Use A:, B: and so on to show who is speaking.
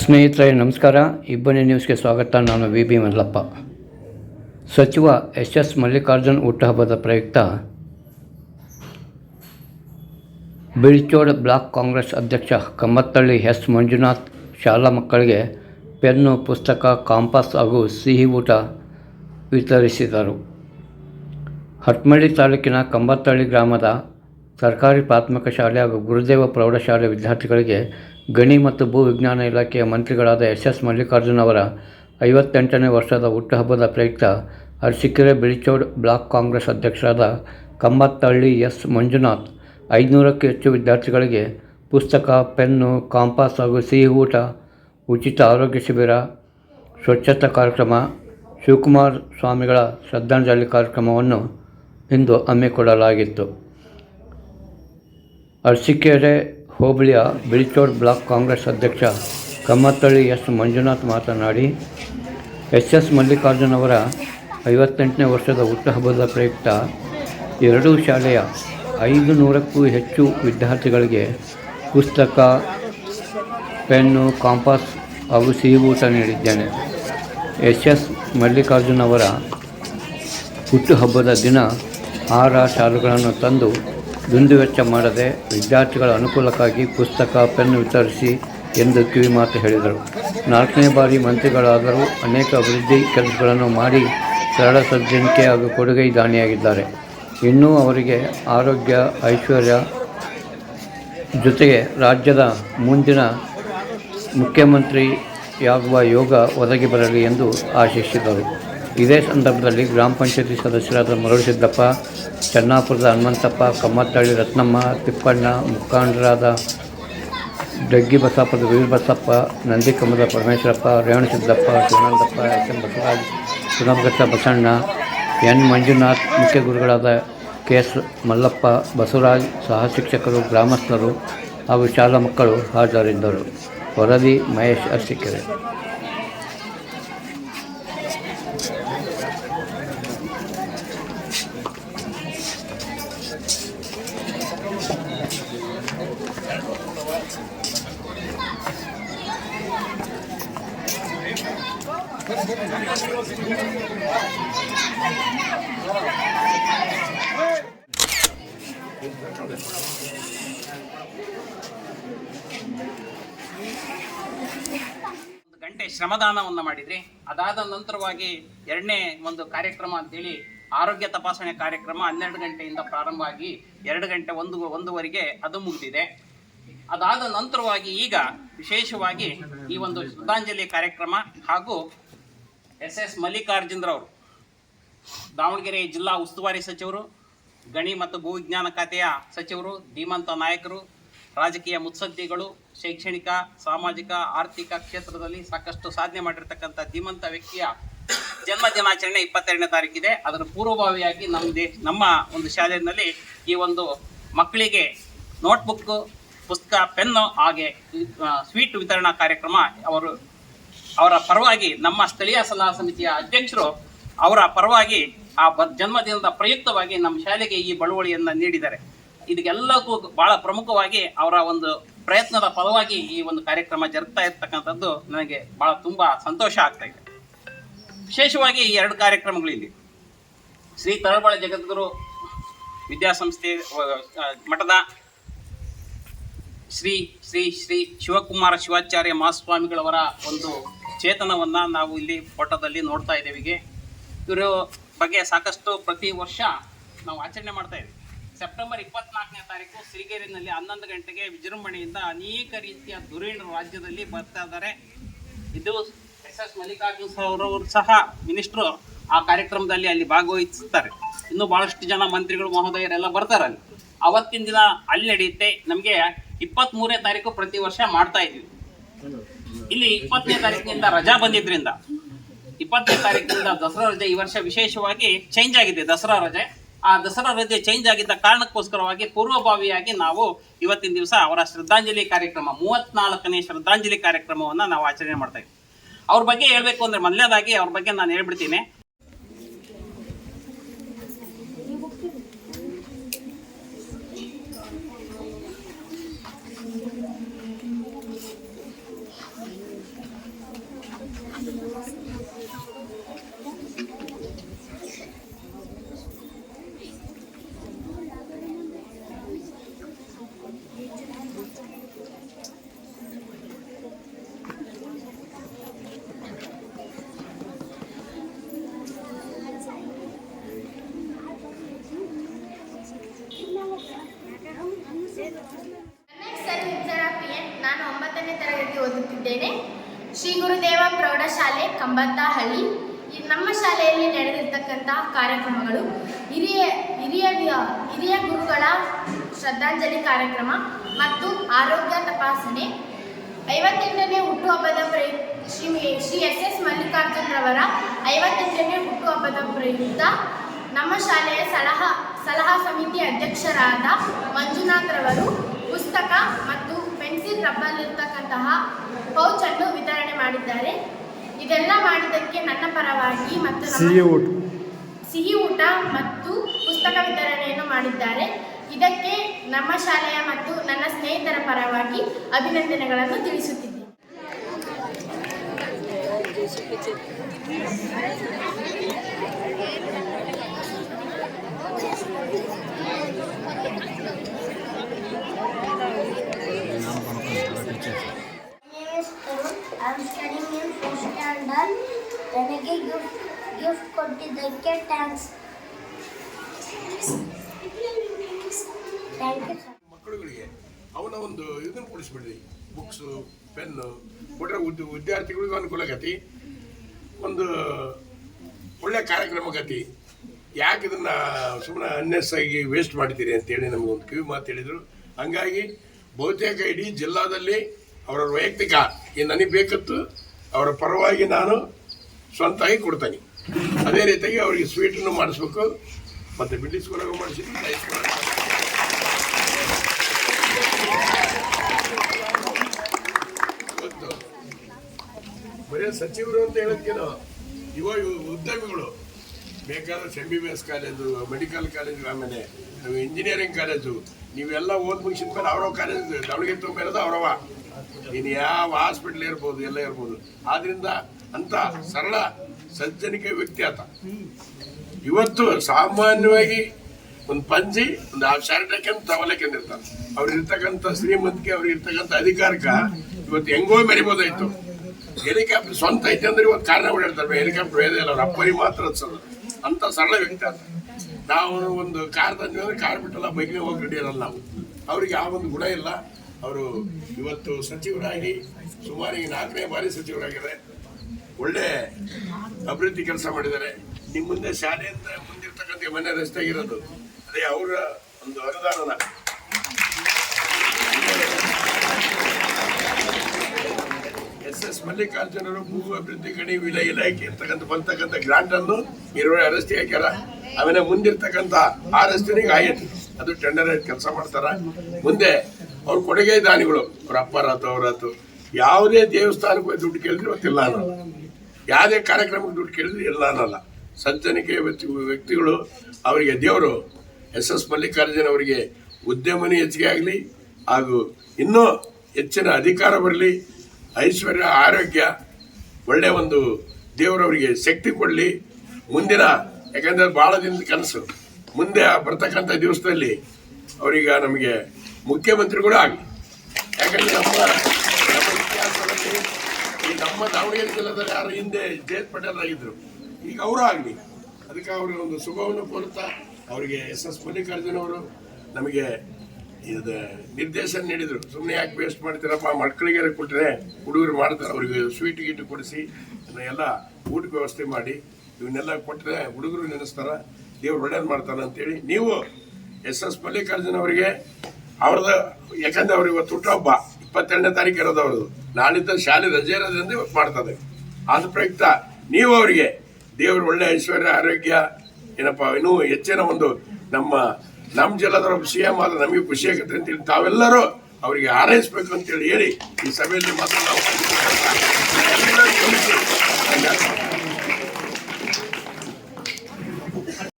A: ಸ್ನೇಹಿತರೆ, ನಮಸ್ಕಾರ. ಇಬ್ಬನಿ ನ್ಯೂಸ್ಗೆ ಸ್ವಾಗತ. ನಾನು ವಿ. ಬಿ. ಮಲ್ಲಪ್ಪ. ಸಚಿವ ಎಸ್ ಎಸ್. ಮಲ್ಲಿಕಾರ್ಜುನ್ ಹುಟ್ಟುಹಬ್ಬದ ಪ್ರಯುಕ್ತ ಬಿಳಿಚೋಡ್ ಬ್ಲಾಕ್ ಕಾಂಗ್ರೆಸ್ ಅಧ್ಯಕ್ಷ ಕಮ್ಮತ್ತಳ್ಳಿ ಎಸ್. ಮಂಜುನಾಥ್ ಶಾಲಾ ಮಕ್ಕಳಿಗೆ ಪೆನ್ನು, ಪುಸ್ತಕ, ಕಾಂಪಾಸ್ ಹಾಗೂ ಸಿಹಿ ಊಟ ವಿತರಿಸಿದರು. ಹಟ್ಮಳ್ಳಿ ತಾಲೂಕಿನ ಕಂಬತ್ತಳ್ಳಿ ಗ್ರಾಮದ ಸರ್ಕಾರಿ ಪ್ರಾಥಮಿಕ ಶಾಲೆ ಹಾಗೂ ಗುರುದೇವ ಪ್ರೌಢಶಾಲೆ ವಿದ್ಯಾರ್ಥಿಗಳಿಗೆ ಗಣಿ ಮತ್ತು ಭೂ ವಿಜ್ಞಾನ ಇಲಾಖೆಯ ಮಂತ್ರಿಗಳಾದ ಎಸ್ ಎಸ್ ಮಲ್ಲಿಕಾರ್ಜುನ್ ಅವರ ಐವತ್ತೆಂಟನೇ ವರ್ಷದ ಹುಟ್ಟುಹಬ್ಬದ ಪ್ರಯುಕ್ತ ಅರಸೀಕೆರೆ ಬಿಳಿಚೋಡ್ ಬ್ಲಾಕ್ ಕಾಂಗ್ರೆಸ್ ಅಧ್ಯಕ್ಷರಾದ ಕಂಬತ್ತಹಳ್ಳಿ ಎಸ್ ಮಂಜುನಾಥ್, ಐದುನೂರಕ್ಕೂ ಹೆಚ್ಚು ವಿದ್ಯಾರ್ಥಿಗಳಿಗೆ ಪುಸ್ತಕ, ಪೆನ್ನು, ಕಾಂಪಾಸ್ ಹಾಗೂ ಸಿಹಿ ಊಟ, ಉಚಿತ ಆರೋಗ್ಯ ಶಿಬಿರ, ಸ್ವಚ್ಛತಾ ಕಾರ್ಯಕ್ರಮ, ಶಿವಕುಮಾರ್ ಸ್ವಾಮಿಗಳ ಶ್ರದ್ಧಾಂಜಲಿ ಕಾರ್ಯಕ್ರಮವನ್ನು ಇಂದು ಹಮ್ಮಿಕೊಳ್ಳಲಾಗಿತ್ತು. ಅರಸೀಕೆರೆ ಹೋಬಳಿಯ ಬಿಳಿಚೋಡ್ ಬ್ಲಾಕ್ ಕಾಂಗ್ರೆಸ್ ಅಧ್ಯಕ್ಷ ಕಮ್ಮತ್ತಳ್ಳಿ ಎಸ್ ಮಂಜುನಾಥ್ ಮಾತನಾಡಿ ಎಸ್ ಎಸ್ ಮಲ್ಲಿಕಾರ್ಜುನ್ ಅವರ ಐವತ್ತೆಂಟನೇ ವರ್ಷದ ಹುಟ್ಟುಹಬ್ಬದ ಪ್ರಯುಕ್ತ ಎರಡೂ ಶಾಲೆಯ ಐದು ನೂರಕ್ಕೂ ಹೆಚ್ಚು ವಿದ್ಯಾರ್ಥಿಗಳಿಗೆ ಪುಸ್ತಕ, ಪೆನ್ನು, ಕಾಂಪಾಸ್ ಹಾಗೂ ಸಿಹಿ ಊಟ ನೀಡಿದ್ದೇನೆ. ಎಸ್ ಎಸ್ ಮಲ್ಲಿಕಾರ್ಜುನ್ ಅವರ ಹುಟ್ಟುಹಬ್ಬದ ದಿನ ಆರ ಶಾಲುಗಳನ್ನು ತಂದು ದುಂದುವೆಚ್ಚ ಮಾಡದೆ ವಿದ್ಯಾರ್ಥಿಗಳ ಅನುಕೂಲಕ್ಕಾಗಿ ಪುಸ್ತಕ, ಪೆನ್ ವಿತರಿಸಿ ಎಂದು ಕಿವಿಮಾತು ಹೇಳಿದರು. ನಾಲ್ಕನೇ ಬಾರಿ ಮಂತ್ರಿಗಳಾದರೂ ಅನೇಕ ಅಭಿವೃದ್ಧಿ ಕೆಲಸಗಳನ್ನು ಮಾಡಿ ಸರಳ ಸಜ್ಜನಿಕೆ ಹಾಗೂ ಕೊಡುಗೆ ದಾನಿಯಾಗಿದ್ದಾರೆ. ಇನ್ನೂ ಅವರಿಗೆ ಆರೋಗ್ಯ, ಐಶ್ವರ್ಯ ಜೊತೆಗೆ ರಾಜ್ಯದ ಮುಂದಿನ ಮುಖ್ಯಮಂತ್ರಿಯಾಗುವ ಯೋಗ ಒದಗಿ ಬರಲಿ ಎಂದು ಆಶಿಸಿದರು. ಇದೇ ಸಂದರ್ಭದಲ್ಲಿ ಗ್ರಾಮ ಪಂಚಾಯತಿ ಸದಸ್ಯರಾದ ಮರಳುಸಿದ್ದಪ್ಪ ಚೆನ್ನಾಪುರದ ಹನುಮಂತಪ್ಪ, ಕಮ್ಮತ್ತಳ್ಳಿ ರತ್ನಮ್ಮ, ತಿಪ್ಪಣ್ಣ, ಮುಖಂಡರಾದ ಡಗ್ಗಿ ಬಸಪ್ಪದ Veerabasappa ನಂದಿಕಮ್ಮದ Parameshwarappa Revanasiddappa Shivanandappa, S M Basavaraj Sunabhagatta Basanna, N Manjunath, ಮುಖ್ಯ ಗುರುಗಳಾದ ಕೆ ಎಸ್ ಮಲ್ಲಪ್ಪ, ಬಸವರಾಜ್, ಸಹ ಶಿಕ್ಷಕರು, ಗ್ರಾಮಸ್ಥರು ಹಾಗೂ ಶಾಲಾ ಮಕ್ಕಳು ಹಾಜರಿದ್ದರು. ವರದಿ ಮಹೇಶ್ ಅರಸೀಕೆರೆ.
B: ಗಂಟೆ ಶ್ರಮದಾನವನ್ನು ಮಾಡಿದ್ರಿ. ಅದಾದ ನಂತರವಾಗಿ ಎರಡನೇ ಒಂದು ಕಾರ್ಯಕ್ರಮ ಅಂತೇಳಿ ಆರೋಗ್ಯ ತಪಾಸಣೆ ಕಾರ್ಯಕ್ರಮ ಹನ್ನೆರಡು ಗಂಟೆಯಿಂದ ಪ್ರಾರಂಭ ಆಗಿ ಎರಡು ಗಂಟೆ ಒಂದು, ಒಂದೂವರೆಗೆ ಅದು ಮುಗಿದಿದೆ. ಅದಾದ ನಂತರವಾಗಿ ಈಗ ವಿಶೇಷವಾಗಿ ಈ ಒಂದು ಶ್ರದ್ಧಾಂಜಲಿ ಕಾರ್ಯಕ್ರಮ ಹಾಗೂ ಎಸ್ ಎಸ್ ಮಲ್ಲಿಕಾರ್ಜುನ್ರವರು, ದಾವಣಗೆರೆ ಜಿಲ್ಲಾ ಉಸ್ತುವಾರಿ ಸಚಿವರು, ಗಣಿ ಮತ್ತು ಭೂವಿಜ್ಞಾನ ಖಾತೆಯ ಸಚಿವರು, ಧೀಮಂತ ನಾಯಕರು, ರಾಜಕೀಯ ಮುತ್ಸದ್ದಿಗಳು, ಶೈಕ್ಷಣಿಕ, ಸಾಮಾಜಿಕ, ಆರ್ಥಿಕ ಕ್ಷೇತ್ರದಲ್ಲಿ ಸಾಕಷ್ಟು ಸಾಧನೆ ಮಾಡಿರ್ತಕ್ಕಂಥ ಧೀಮಂತ ವ್ಯಕ್ತಿಯ ಜನ್ಮ ದಿನಾಚರಣೆ ಇಪ್ಪತ್ತೆರಡನೇ ತಾರೀಕಿದೆ. ಅದರ ಪೂರ್ವಭಾವಿಯಾಗಿ ನಮ್ಮ ದೇ, ನಮ್ಮ ಒಂದು ಶಾಲೆಯಲ್ಲಿ ಈ ಒಂದು ಮಕ್ಕಳಿಗೆ ನೋಟ್ಬುಕ್ ಪುಸ್ತಕ, ಪೆನ್ನು, ಹಾಗೆ ಸ್ವೀಟ್ ವಿತರಣಾ ಕಾರ್ಯಕ್ರಮ ಅವರು ಅವರ ಪರವಾಗಿ ನಮ್ಮ ಸ್ಥಳೀಯ ಸಲಹಾ ಸಮಿತಿಯ ಅಧ್ಯಕ್ಷರು ಅವರ ಪರವಾಗಿ ಆ ಬ ಜನ್ಮದಿನದ ಪ್ರಯುಕ್ತವಾಗಿ ನಮ್ಮ ಶಾಲೆಗೆ ಈ ಬಳುವಳಿಯನ್ನು ನೀಡಿದ್ದಾರೆ. ಇದಕ್ಕೆಲ್ಲಕ್ಕೂ ಬಹಳ ಪ್ರಮುಖವಾಗಿ ಅವರ ಒಂದು ಪ್ರಯತ್ನದ ಫಲವಾಗಿ ಈ ಒಂದು ಕಾರ್ಯಕ್ರಮ ಜರುಗ್ತಾ ಇರ್ತಕ್ಕಂಥದ್ದು ನನಗೆ ಬಹಳ ತುಂಬ ಸಂತೋಷ ಆಗ್ತಾ ಇದೆ. ವಿಶೇಷವಾಗಿ ಈ ಎರಡು ಕಾರ್ಯಕ್ರಮಗಳಿಲ್ಲಿ ಶ್ರೀ ತರಳಬಾಳ ಜಗದ್ಗುರು ವಿದ್ಯಾಸಂಸ್ಥೆ ಮಠದ ಶ್ರೀ ಶ್ರೀ ಶ್ರೀ ಶಿವಕುಮಾರ ಶಿವಾಚಾರ್ಯ ಮಹಾಸ್ವಾಮಿಗಳವರ ಒಂದು ಚೇತನವನ್ನು ನಾವು ಇಲ್ಲಿ ಫೋಟೋದಲ್ಲಿ ನೋಡ್ತಾ ಇದ್ದೇವೆ ಇವರು ಬಗ್ಗೆ ಸಾಕಷ್ಟು ಪ್ರತಿ ವರ್ಷ ನಾವು ಆಚರಣೆ ಮಾಡ್ತಾ ಇದ್ದೀವಿ. ಸೆಪ್ಟೆಂಬರ್ ಇಪ್ಪತ್ನಾಲ್ಕನೇ ತಾರೀಕು ಸಿರಿಗೇರಿನಲ್ಲಿ ಹನ್ನೊಂದು ಗಂಟೆಗೆ ವಿಜೃಂಭಣೆಯಿಂದ ಅನೇಕ ರೀತಿಯ ಧುರೀಣರು ರಾಜ್ಯದಲ್ಲಿ ಬರ್ತಾ ಇದ್ದಾರೆ. ಇದು ಎಸ್ ಎಸ್ ಮಲ್ಲಿಕಾರ್ಜುನ್ ಅವರು ಸಹ ಮಿನಿಸ್ಟ್ರು ಆ ಕಾರ್ಯಕ್ರಮದಲ್ಲಿ ಅಲ್ಲಿ ಭಾಗವಹಿಸುತ್ತಾರೆ. ಇನ್ನೂ ಬಹಳಷ್ಟು ಜನ ಮಂತ್ರಿಗಳು, ಮಹೋದಯರೆಲ್ಲ ಬರ್ತಾರೆ ಅಲ್ಲಿ ಅವತ್ತಿನ ದಿನ ಅಲ್ಲಿ ನಡೆಯುತ್ತೆ ನಮಗೆ ಇಪ್ಪತ್ತ್ಮೂರನೇ ತಾರೀಕು ಪ್ರತಿ ವರ್ಷ ಮಾಡ್ತಾ ಇದ್ದೀವಿ. ಇಲ್ಲಿ ಇಪ್ಪತ್ತನೇ ತಾರೀಕಿನಿಂದ ರಜಾ ಬಂದಿದ್ರಿಂದ, ಇಪ್ಪತ್ತನೇ ತಾರೀಕಿನಿಂದ ದಸರಾ ರಜೆ ಈ ವರ್ಷ ವಿಶೇಷವಾಗಿ ಚೇಂಜ್ ಆಗಿದೆ, ದಸರಾ ರಜೆ. ಆ ದಸರಾ ರಜೆ ಚೇಂಜ್ ಆಗಿದ್ದ ಕಾರಣಕ್ಕೋಸ್ಕರವಾಗಿ ಪೂರ್ವಭಾವಿಯಾಗಿ ನಾವು ಇವತ್ತಿನ ದಿವಸ ಅವರ ಶ್ರದ್ಧಾಂಜಲಿ ಕಾರ್ಯಕ್ರಮ, ಮೂವತ್ನಾಲ್ಕನೇ ಶ್ರದ್ಧಾಂಜಲಿ ಕಾರ್ಯಕ್ರಮವನ್ನು ನಾವು ಆಚರಣೆ ಮಾಡ್ತೇವೆ ಅವ್ರ ಬಗ್ಗೆ ಹೇಳಬೇಕು ಅಂದ್ರೆ ಮೊದಲನೇದಾಗಿ ಅವ್ರ ಬಗ್ಗೆ ನಾನು ಹೇಳ್ಬಿಡ್ತೀನಿ
C: ಮಾಡುತ್ತಿದ್ದೇನೆ ಶ್ರೀ ಗುರುದೇವ ಈ ನಮ್ಮ ಶಾಲೆಯಲ್ಲಿ ನಡೆದಿರ್ತಕ್ಕಂಥ ಕಾರ್ಯಕ್ರಮಗಳು ಹಿರಿಯ ಹಿರಿಯ ಹಿರಿಯ ಗುರುಗಳ ಶ್ರದ್ಧಾಂಜಲಿ ಕಾರ್ಯಕ್ರಮ ಮತ್ತು ಆರೋಗ್ಯ ತಪಾಸಣೆ. ಐವತ್ತೆಂಟನೇ ಹುಟ್ಟುಹಬ್ಬದ ಪ್ರಯುಕ್ತ ಶ್ರೀ ಶ್ರೀ ಎಸ್ ಎಸ್ ಮಲ್ಲಿಕಾರ್ಜುನ್ ರವರ ಐವತ್ತೆಂಟನೇ ಹುಟ್ಟುಹಬ್ಬದ ಪ್ರಯುಕ್ತ ನಮ್ಮ ಶಾಲೆಯ ಸಲಹಾ ಸಲಹಾ ಸಮಿತಿ ಅಧ್ಯಕ್ಷರಾದ ಮಂಜುನಾಥ್ ರವರು ಪುಸ್ತಕ ಮತ್ತು ಪೆನ್ಸಿಲ್ ರಬ್ಬಲ್ಲಿರ್ತಕ್ಕಂತಹ ಪೌಚನ್ನು ವಿತರಣೆ ಮಾಡಿದ್ದಾರೆ. ಇದೆಲ್ಲ ಮಾಡಿದ್ದಕ್ಕೆ ನನ್ನ ಪರವಾಗಿ ಮತ್ತು
D: ಸಿಹಿ ಊಟ.
C: ಸಿಹಿ ಊಟ ಮತ್ತು ಪುಸ್ತಕ ವಿತರಣೆಯನ್ನು ಮಾಡಿದ್ದಾರೆ. ಇದಕ್ಕೆ ನಮ್ಮ ಶಾಲೆಯ ಮತ್ತು ನನ್ನ ಸ್ನೇಹಿತರ ಪರವಾಗಿ ಅಭಿನಂದನೆಗಳನ್ನು ತಿಳಿಸುತ್ತಿದ್ದೇನೆ.
E: Tarun. Studying in first standard ನನಗೆ ಗಿಫ್ಟ್ ಗಿಫ್ಟ್ ಕೊಟ್ಟಿದ್ದಕ್ಕೆ ಥ್ಯಾಂಕ್ಸ್ ಥ್ಯಾಂಕ್ ಯು
F: ಮಕ್ಕಳುಗಳಿಗೆ ಅವನ ಒಂದು ಇದನ್ನು ಕೊಡಿಸ್ಬಿಡ್ರಿ. ಬುಕ್ಸು ಪೆನ್ನು ಕೊಟ್ಟರೆ ಉದ್, ವಿದ್ಯಾರ್ಥಿಗಳಿಗೂ ಅನುಕೂಲ ಆಗತಿ. ಒಂದು ಒಳ್ಳೆ ಕಾರ್ಯಕ್ರಮ ಆಗತಿ. ಯಾಕೆ ಇದನ್ನ ಸುಮ್ಮನೆ ಅನ್ನೆಸ್ ಆಗಿ ವೇಸ್ಟ್ ಮಾಡ್ತೀರಿ ಅಂತೇಳಿ ನಮಗೆ ಒಂದು ಕಿವಿ ಮಾತು ಹೇಳಿದರು. ಹಂಗಾಗಿ ಬಹುತೇಕ ಇಡೀ ಜಿಲ್ಲಾದಲ್ಲಿ ಅವರ ವೈಯಕ್ತಿಕ ಏನು ನನಗೆ ಬೇಕತ್ತು, ಅವರ ಪರವಾಗಿ ನಾನು ಸ್ವಂತವಾಗಿ ಕೊಡ್ತೇನೆ. ಅದೇ ರೀತಿಯಾಗಿ ಅವರಿಗೆ ಸ್ವೀಟನ್ನು ಮಾಡಿಸ್ಬೇಕು. ಮತ್ತು ಬಿಡಿ ಸ್ಕೂಲಾಗ ಹೈಸ್ಕೂಲಾಗ ಇವತ್ತು ಬರೀ ಸಚಿವರು ಅಂತ ಹೇಳೋದಕ್ಕೇನು ಇವಾಗ ಉದ್ಯಮಿಗಳು. ಬೇಕಾದ್ರೆ M B B S college medical college ಆಮೇಲೆ ಇಂಜಿನಿಯರಿಂಗ್ ಕಾಲೇಜು ನೀವೆಲ್ಲ ಓದ್ ಮುಗಿಸಿದ ಮೇಲೆ ಅವರ ಕಾಲೇಜ್ ಮೇಲೆ ತುಂಬಿರೋದು ಅವರವ ಇನ್ನು ಯಾವ ಹಾಸ್ಪಿಟ್ಲ್ ಇರ್ಬೋದು, ಎಲ್ಲ ಇರ್ಬೋದು. ಆದ್ರಿಂದ ಅಂತ ಸರಳ, ಸಜ್ಜನಿಕೆ ವ್ಯಕ್ತಿ ಆತ. ಇವತ್ತು ಸಾಮಾನ್ಯವಾಗಿ ಒಂದು ಪಂಜಿ, ಒಂದು ಶರ್ಟ್ ಹಾಕ್ಯಂತ ತವಲಕ್ಕಿರ್ತಾರೆ ಅವ್ರು ಇರ್ತಕ್ಕಂಥ ಶ್ರೀಮಂತಿಕೆ ಅವ್ರಿಗೆ ಇರ್ತಕ್ಕಂಥ ಅಧಿಕಾರಕ್ಕೆ ಇವತ್ತು ಹೆಂಗೋ ಮೆರಿಬೋದಾಯ್ತು. ಹೆಲಿಕಾಪ್ಟರ್ ಸ್ವಂತ ಐತೆ ಅಂದ್ರೆ ಇವತ್ತು ಕಾರಣ ಓಡಾಡ್ತಾರೆ. ಹೆಲಿಕಾಪ್ಟರ್ ಇಲ್ಲ, ಅವ್ರ ಅಪ್ಪರಿ ಮಾತ್ರ ಅಂತ ಸರಳ ವ್ಯಕ್ತಿ ಅಂತ ನಾವು ಒಂದು ಕಾರ್ ತಂದ್ವಿ ಅಂದ್ರೆ ಕಾರ್ ಬಿಟ್ಟಲ್ಲ ಬೈಕ್ನೇ ಹೋಗಿ ರೆಡಿ ಇರಲ್ಲ ನಾವು. ಅವ್ರಿಗೆ ಯಾವ ಒಂದು ಗುಣ ಇಲ್ಲ. ಅವರು ಇವತ್ತು ಸಚಿವರಾಗಿ, ಸುಮಾರು ಈಗ ನಾಲ್ಕನೇ ಬಾರಿ ಸಚಿವರಾಗಿದ್ದಾರೆ. ಒಳ್ಳೆ ಅಭಿವೃದ್ಧಿ ಕೆಲಸ ಮಾಡಿದ್ದಾರೆ. ನಿಮ್ಮ ಮುಂದೆ ಶಾಲೆಯಿಂದ ಮುಂದಿರ್ತಕ್ಕಂಥ ಮನೆ ರಸ್ತೆ ಆಗಿರೋದು ಅದೇ ಅವರ ಒಂದು ಅನುದಾನನ. ಎಸ್ ಎಸ್ ಮಲ್ಲಿಕಾರ್ಜುನರು ಭೂ ಅಭಿವೃದ್ಧಿ ಗಣಿ ವಿಲ ಇಲಾಖೆ ಇರ್ತಕ್ಕಂಥ ಬರ್ತಕ್ಕಂಥ ಗ್ರಾಂಟ್ ಅನ್ನು ನಿರ್ವಹಣೆ ರಸ್ತೆ ಹಾಕ್ಯಾರ. ಆಮೇಲೆ ಮುಂದಿರ್ತಕ್ಕಂಥ ಆ ರಸ್ತೆನಿಗೆ ಆಯಿತು ಅದು ಟೆಂಡರ್ ಕೆಲಸ ಮಾಡ್ತಾರ. ಮುಂದೆ ಅವ್ರ ಕೊಡುಗೆ ದಾನಿಗಳು, ಅವ್ರ ಅಪ್ಪರಾತು ಅವರಾತು ಯಾವುದೇ ದೇವಸ್ಥಾನಕ್ಕೆ ಹೋಗಿ ದುಡ್ಡು ಕೇಳಿದ್ರು ಇವತ್ತಿಲ್ಲ ಅನ್ನೋ ಯಾವುದೇ ಕಾರ್ಯಕ್ರಮಕ್ಕೆ ದುಡ್ಡು ಕೇಳಿದ್ರು ಇಲ್ಲ ಅನ್ನೋಲ್ಲ. ಸಜ್ಜನಿಕೆ ವ್ಯಕ್ತಿ ವ್ಯಕ್ತಿಗಳು, ಅವರಿಗೆ ದೇವರು, ಎಸ್ ಎಸ್ ಮಲ್ಲಿಕಾರ್ಜುನ್ ಅವರಿಗೆ ಉದ್ಯಮನೇ ಹೆಚ್ಚಿಗೆ ಆಗಲಿ, ಹಾಗೂ ಇನ್ನೂ ಹೆಚ್ಚಿನ ಅಧಿಕಾರ ಬರಲಿ, ಐಶ್ವರ್ಯ, ಆರೋಗ್ಯ ಒಳ್ಳೆಯ ಒಂದು ದೇವರವರಿಗೆ ಶಕ್ತಿ ಕೊಡಲಿ, ಮುಂದಿನ ಯಾಕಂದ್ರೆ ಭಾಳ ದಿನದ ಕನಸು. ಮುಂದೆ ಬರ್ತಕ್ಕಂಥ ದಿವಸದಲ್ಲಿ ಅವರೀಗ ನಮಗೆ ಮುಖ್ಯಮಂತ್ರಿ ಕೂಡ ಆಗಲಿ. ಯಾಕಂದ್ರೆ ನಮ್ಮ ಇತಿಹಾಸದಲ್ಲಿ ಈ ನಮ್ಮ ದಾವಣಗೆರೆ ಜಿಲ್ಲೆದಲ್ಲಿ ಯಾರು ಹಿಂದೆ ಜಯಂತ್ ಪಟೇಲ್ ಆಗಿದ್ರು, ಈಗ ಅವರು ಆಗಲಿ. ಅದಕ್ಕೆ ಅವ್ರಿಗೆ ಒಂದು ಶುಭವನ್ನು ಕೋರುತ್ತಾ ಅವರಿಗೆ ಎಸ್ ಎಸ್ ಮಲ್ಲಿಕಾರ್ಜುನ ಅವರು ನಮಗೆ ಇದು ನಿರ್ದೇಶನ ನೀಡಿದರು. ಸುಮ್ಮನೆ ಯಾಕೆ ವೇಸ್ಟ್ ಮಾಡ್ತೀರಪ್ಪ? ಮಕ್ಕಳಿಗೆ ಕೊಟ್ಟರೆ ಹುಡುಗರು ಮಾಡ್ತಾರೆ, ಅವ್ರಿಗೆ ಸ್ವೀಟ್ ಗೀಟ್ ಕೊಡಿಸಿ ಎಲ್ಲ ಊಟಕ್ಕೆ ವ್ಯವಸ್ಥೆ ಮಾಡಿ. ಇವನ್ನೆಲ್ಲ ಕೊಟ್ಟರೆ ಹುಡುಗರು ನೆನೆಸ್ತಾರ, ದೇವ್ರು ಒಳ್ಳೇದು ಮಾಡ್ತಾನೆ ಅಂತೇಳಿ ನೀವು ಎಸ್ ಎಸ್ ಮಲ್ಲಿಕಾರ್ಜುನ ಅವರಿಗೆ ಅವ್ರದ್ದು ಯಾಕಂದ್ರೆ ಅವ್ರಿಗೆ ಇವತ್ತು ಹುಟ್ಟುಹಬ್ಬ ಇಪ್ಪತ್ತೆರಡನೇ ತಾರೀಕು ಇರೋದು ಅವ್ರದ್ದು ನಾಳಿದ್ದ ಶಾಲೆ ರಜೆ ಇರೋದ್ರಿಂದ ಇವತ್ತು ಮಾಡ್ತದೆ ಆದ ಪ್ರಯುಕ್ತ ನೀವು ಅವರಿಗೆ ದೇವರು ಒಳ್ಳೆ ಐಶ್ವರ್ಯ, ಆರೋಗ್ಯ, ಏನಪ್ಪ, ಇನ್ನೂ ಹೆಚ್ಚಿನ ಒಂದು ನಮ್ಮ ನಮ್ಮ ಜಿಲ್ಲಾದವ್ರ ಸಿ ಎಂ ಆದ್ರೆ ನಮಗೆ ಖುಷಿ ಆಗುತ್ತೆ ಅಂತೇಳಿ ತಾವೆಲ್ಲರೂ ಅವರಿಗೆ ಹಾರೈಸ್ಬೇಕು ಅಂತೇಳಿ ಹೇಳಿ ಈ ಸಭೆಯಲ್ಲಿ ಮಾತ್ರ ನಾವು.